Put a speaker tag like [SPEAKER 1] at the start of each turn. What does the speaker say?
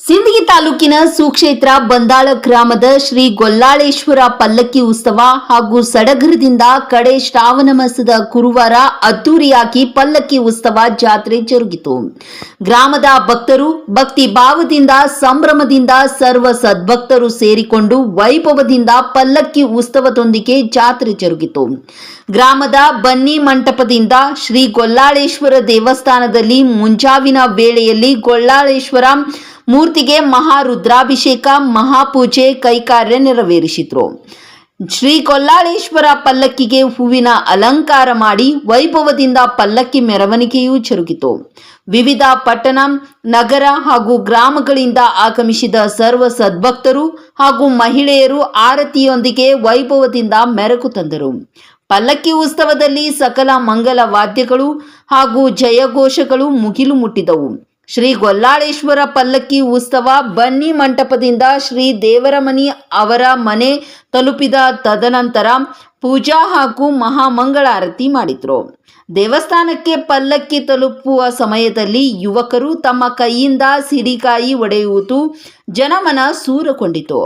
[SPEAKER 1] ಸಿಂದಗಿ ತಾಲೂಕಿನ ಸುಕ್ಷೇತ್ರ ಬಂದಾಳ ಗ್ರಾಮದ ಶ್ರೀ ಗೊಲ್ಲಾಳೇಶ್ವರ ಪಲ್ಲಕ್ಕಿ ಉತ್ಸವ ಹಾಗೂ ಸಡಗರದಿಂದ ಕಡೆ ಶ್ರಾವಣ ಮಾಸದ ಗುರುವಾರ ಅದ್ದೂರಿಯಾಗಿ ಪಲ್ಲಕ್ಕಿ ಉತ್ಸವ ಜಾತ್ರೆ ಜರುಗಿತು. ಗ್ರಾಮದ ಭಕ್ತರು ಭಕ್ತಿ ಭಾವದಿಂದ ಸಂಭ್ರಮದಿಂದ ಸರ್ವ ಸದ್ಭಕ್ತರು ಸೇರಿಕೊಂಡು ವೈಭವದಿಂದ ಪಲ್ಲಕ್ಕಿ ಉತ್ಸವದೊಂದಿಗೆ ಜಾತ್ರೆ ಜರುಗಿತು. ಗ್ರಾಮದ ಬನ್ನಿ ಮಂಟಪದಿಂದ ಶ್ರೀ ಗೊಲ್ಲಾಳೇಶ್ವರ ದೇವಸ್ಥಾನದಲ್ಲಿ ಮುಂಜಾವಿನ ವೇಳೆಯಲ್ಲಿ ಗೊಲ್ಲಾಳೇಶ್ವರ ಮೂರ್ತಿಗೆ ಮಹಾ ರುದ್ರಾಭಿಷೇಕ ಮಹಾಪೂಜೆ, ಕೈಕಾರ್ಯ ನೆರವೇರಿಸಿದ್ರು. ಶ್ರೀ ಕೊಲ್ಲಾಳೇಶ್ವರ ಪಲ್ಲಕ್ಕಿಗೆ ಹೂವಿನ ಅಲಂಕಾರ ಮಾಡಿ ವೈಭವದಿಂದ ಪಲ್ಲಕ್ಕಿ ಮೆರವಣಿಗೆಯೂ ಜರುಗಿತು. ವಿವಿಧ ಪಟ್ಟಣ, ನಗರ ಹಾಗೂ ಗ್ರಾಮಗಳಿಂದ ಆಗಮಿಸಿದ ಸರ್ವ ಸದ್ಭಕ್ತರು ಹಾಗೂ ಮಹಿಳೆಯರು ಆರತಿಯೊಂದಿಗೆ ವೈಭವದಿಂದ ಮೆರಗು ತಂದರು. ಪಲ್ಲಕ್ಕಿ ಉತ್ಸವದಲ್ಲಿ ಸಕಲ ಮಂಗಲ ವಾದ್ಯಗಳು ಹಾಗೂ ಜಯಘೋಷಗಳು ಮುಗಿಲು ಮುಟ್ಟಿದವು. ಶ್ರೀ ಗೊಲ್ಲಾಳೇಶ್ವರ ಪಲ್ಲಕ್ಕಿ ಉತ್ಸವ ಬನ್ನಿ ಮಂಟಪದಿಂದ ಶ್ರೀ ದೇವರಮನಿ ಅವರ ಮನೆ ತಲುಪಿದ ತದನಂತರ ಪೂಜಾ ಹಾಗೂ ಮಹಾಮಂಗಳಾರತಿ ಮಾಡಿದರು. ದೇವಸ್ಥಾನಕ್ಕೆ ಪಲ್ಲಕ್ಕಿ ತಲುಪುವ ಸಮಯದಲ್ಲಿ ಯುವಕರು ತಮ್ಮ ಕೈಯಿಂದ ಸಿಡಿಕಾಯಿ ಒಡೆಯುವುದು ಜನಮನ ಸೂರಗೊಂಡಿತು.